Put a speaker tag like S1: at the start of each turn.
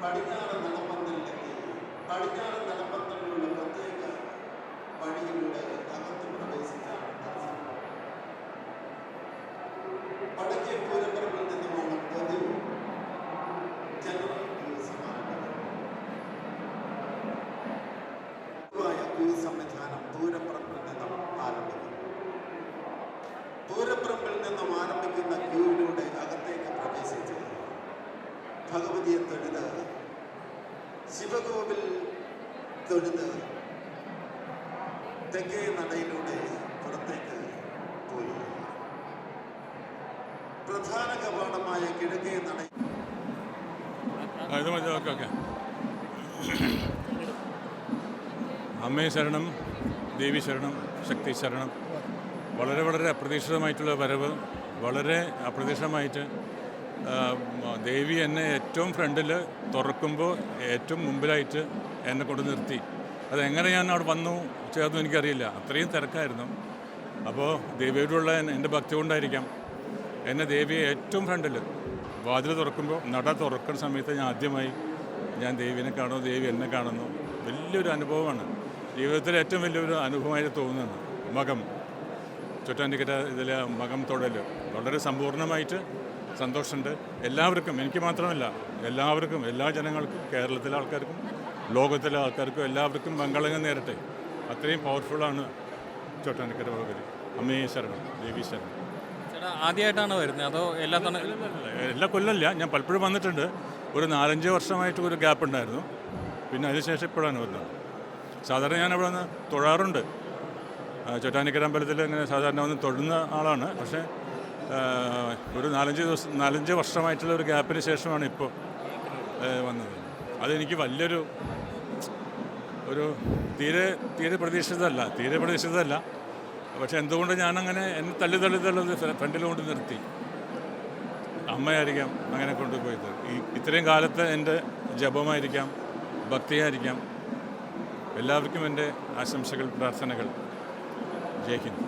S1: படிக்காத நிலப்பந்தல் படிக்காத நிலப்பந்தல் உள்ள பத்து ശിവകോവിൽ തൊഴുത് തെക്കേ നടയിലൂടെ പുറത്തേക്ക് പോയി. പ്രധാന കവാടമായ കിഴക്കേ നട
S2: ആ, ഇത് മതി ഓക്കെ ഓക്കെ അമ്മേ ശരണം ദേവി ശരണം ശക്തി ശരണം. വളരെ വളരെ അപ്രതീക്ഷിതമായിട്ടുള്ള വരവ് വളരെ അപ്രതീക്ഷിതമായിട്ട് ദേവി എന്നെ ഏറ്റവും ഫ്രണ്ടിൽ തുറക്കുമ്പോൾ ഏറ്റവും മുമ്പിലായിട്ട് എന്നെ കൊണ്ട് നിർത്തി. അതെങ്ങനെ ഞാൻ അവിടെ വന്നു ചേർന്നു എനിക്കറിയില്ല. അത്രയും തിരക്കായിരുന്നു. അപ്പോൾ ദേവിയോടുള്ള എന്റെ ഭക്തി കൊണ്ടായിരിക്കാം. എന്നെ ദേവിയെ ഏറ്റവും ഫ്രണ്ടിൽ വാതിൽ തുറക്കുമ്പോൾ നട തുറക്കുന്ന സമയത്ത് ഞാൻ ആദ്യമായി ഞാൻ ദേവിനെ കാണുന്നു ദേവി എന്നെ കാണുന്നു. വലിയൊരു അനുഭവമാണ്. ജീവിതത്തിൽ ഏറ്റവും വലിയൊരു അനുഭവമായിട്ട് തോന്നുന്നത് മകം. ചുറ്റാന്റിക്കര ഇതിലെ മകം തൊടൽ വളരെ സമ്പൂർണമായിട്ട് സന്തോഷമുണ്ട്. എല്ലാവർക്കും എനിക്ക് മാത്രമല്ല എല്ലാവർക്കും എല്ലാ ജനങ്ങൾക്കും കേരളത്തിലെ ആൾക്കാർക്കും ലോകത്തിലെ ആൾക്കാർക്കും എല്ലാവർക്കും മംഗളങ്ങൾ നേരട്ടെ. അത്രയും പവർഫുള്ളാണ് ചോട്ടാനിക്കര ഭഗവതി. അമ്മയെ ശരണം ദേവി ശരണം.
S3: ചേട്ടാ ആദ്യമായിട്ടാണ് വരുന്നത്? അതോ എല്ലാ തവണ
S2: എല്ലാ കൊല്ലമില്ല. ഞാൻ പലപ്പോഴും വന്നിട്ടുണ്ട്. ഒരു നാലഞ്ച് വർഷമായിട്ട് ഒരു ഗ്യാപ്പ് ഉണ്ടായിരുന്നു. പിന്നെ അതിനുശേഷം ഇപ്പോഴാണ് വരുന്നത്. സാധാരണ ഞാൻ അവിടെ നിന്ന് തൊഴാറുണ്ട്. ചോട്ടാനിക്കര അമ്പലത്തിൽ ഇങ്ങനെ സാധാരണ വന്ന് തൊഴുന്ന ആളാണ്. പക്ഷേ ഒരു നാലഞ്ച് ദിവസം നാലഞ്ച് വർഷമായിട്ടുള്ള ഒരു ഗ്യാപ്പിന് ശേഷമാണ് ഇപ്പോൾ വന്നത്. അതെനിക്ക് വലിയൊരു ഒരു തീരെ തീരെ പ്രതീക്ഷിതല്ല തീരെ പ്രതീക്ഷിതല്ല പക്ഷെ എന്തുകൊണ്ട് ഞാനങ്ങനെ എന്നെ തള്ളി തള്ളി തള്ളത് ഫ്രണ്ടിൽ കൊണ്ട് നിർത്തി. അമ്മയായിരിക്കാം അങ്ങനെ കൊണ്ടുപോയത് ഈ ഇത്രയും കാലത്തെ എന്റെ ജപമായിരിക്കാം ഭക്തിയായിരിക്കാം. എല്ലാവർക്കും എന്റെ ആശംസകൾ പ്രാർത്ഥനകൾ. ജയ് ഹിന്ദ്.